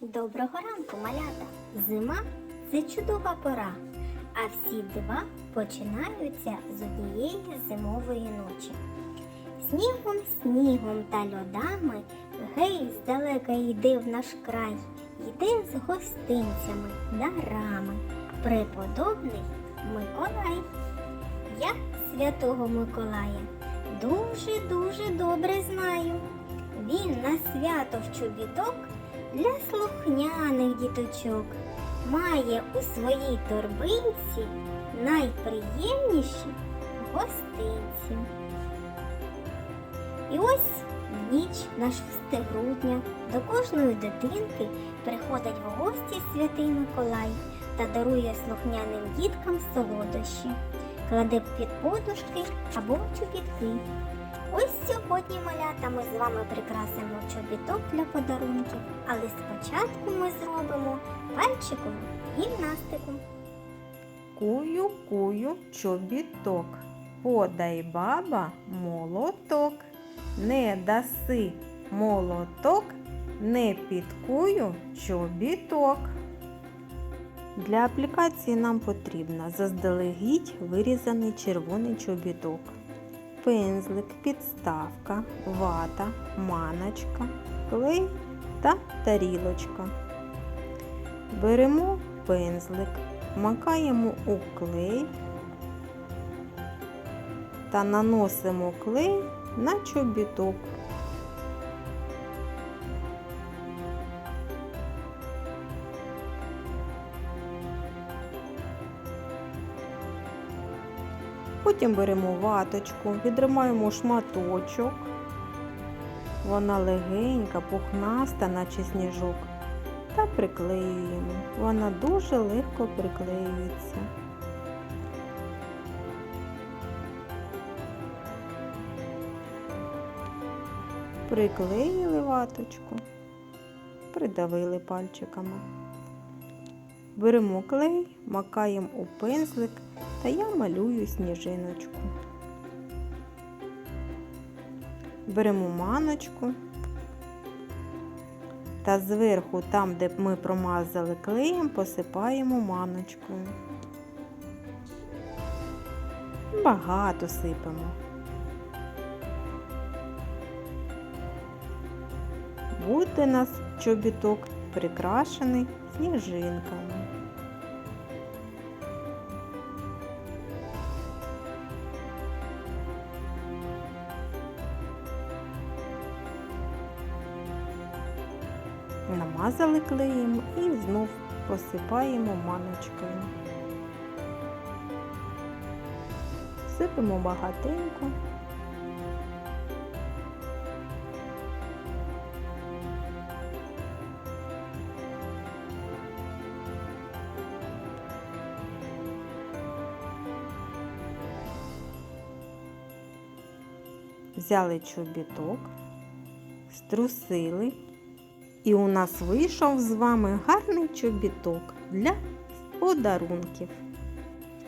Доброго ранку, малята! Зима це чудова пора, а всі дива починаються з однієї зимової ночі. Снігом, снігом та льодами гей здалека йди в наш край, йди з гостинцями, дарами, преподобний Миколай. Я святого Миколая дуже-дуже добре знаю. Він на свято в чобіток для слухняних діточок має у своїй торбинці найприємніші гостинці. І ось в ніч на 6 грудня до кожної дитинки приходить в гості святий Миколай та дарує слухняним діткам солодощі, кладе під подушки або в чобітки. Ось сьогодні малята ми з вами прикрасимо чобіток для подарунків, але спочатку ми зробимо пальчикову гімнастику. Кую, кую, чобіток, подай баба молоток. Не даси молоток, не підкую чобіток. Для аплікації нам потрібно заздалегідь вирізаний червоний чобіток, пензлик, підставка, вата, маночка, клей та тарілочка. Беремо пензлик, макаємо у клей та наносимо клей на чобіток. Потім беремо ваточку, відримаємо шматочок. Вона легенька, пухнаста, наче сніжок та приклеюємо. Вона дуже легко приклеюється. Приклеїли ваточку, придавили пальчиками. Беремо клей, макаємо у пензлик та я малюю сніжиночку. Беремо маночку та зверху, там, де ми промазали клеєм, посипаємо маночкою. Багато сипемо. Буде у нас чобіток прикрашений сніжинками. Намазали клеєм і знов посипаємо маночкою. Сипемо багатенько. Взяли чобіток, струсили і у нас вийшов з вами гарний чобіток для подарунків.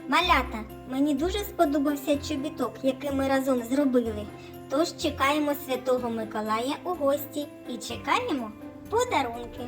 Малята, мені дуже сподобався чобіток, який ми разом зробили. Тож чекаємо святого Миколая у гості і чекаємо подарунки.